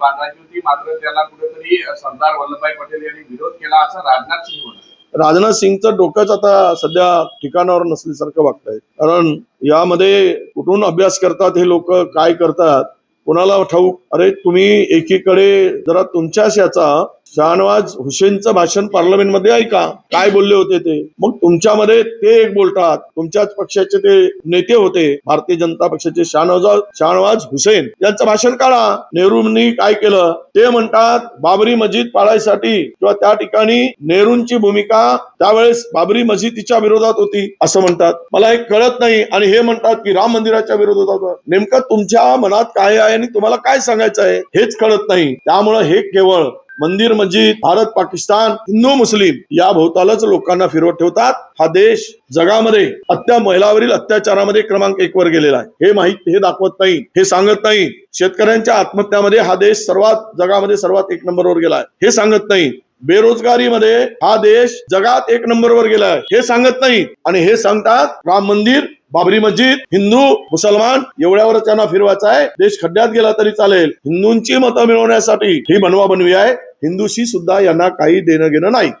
बांधायची होती मात्र त्याला कुठेतरी सरदार वल्लभभाई पटेल यांनी विरोध केला असं राजनाथ सिंग म्हणाले. राजनाथ सिंगचं डोकंच आता सध्या ठिकाणावर नसल्यासारखं वागतंय. कारण यामध्ये कुठून अभ्यास करतात हे लोक काय करतात कोणाला ठाऊक? अरे तुम्ही एकीकडे जरा तुमच्याच याचा शहानवाज हुसेनचं भाषण पार्लमेंटमध्ये ऐका काय बोलले होते ते? मग तुमच्यामध्ये ते एक बोलतात. तुमच्याच पक्षाचे ते नेते होते. भारतीय जनता पक्षाचे शहानवाज शहानवाज हुसेन. यांचं भाषण काढा. नेहरूंनी काय केलं? ते म्हणतात बाबरी मस्जिद पाळायसाठी किंवा त्या ठिकाणी नेहरूंची भूमिका त्यावेळेस बाबरी मस्जिदीच्या विरोधात होती असं म्हणतात. मला हे कळत नाही आणि हे म्हणतात की राम मंदिराच्या विरोधात. होतं. नेमकं तुमच्या मनात काय आहे आणि तुम्हाला काय सांगायचं आहे हेच कळत नाही. त्यामुळं हे केवळ मंदिर मस्जिद भारत पाकिस्तान हिंदू मुस्लिम या भोवतालच लोकांना फिरवत ठेवतात. हा देश जगामध्ये अत्या महिलावरील अत्याचारामध्ये क्रमांक एक वर गेलेला आहे. हे माहीत हे दाखवत नाही हे सांगत नाही. शेतकऱ्यांच्या आत्महत्यामध्ये हा देश सर्वात जगामध्ये सर्वात एक नंबरवर गेलाय हे सांगत नाही. बेरोजगारीमध्ये हा देश जगात एक नंबरवर गेलाय हे सांगत नाही. आणि हे सांगतात राम मंदिर बाबरी मस्जिद हिंदू मुसलमान एवढ्यावरच त्यांना फिरवायचा आहे. देश खड्ड्यात गेला तरी चालेल. हिंदूंची मतं मिळवण्यासाठी ही बनवा बनवी आहे. हिंदूशी सुद्धा यांना काही देणं घेणं नाही.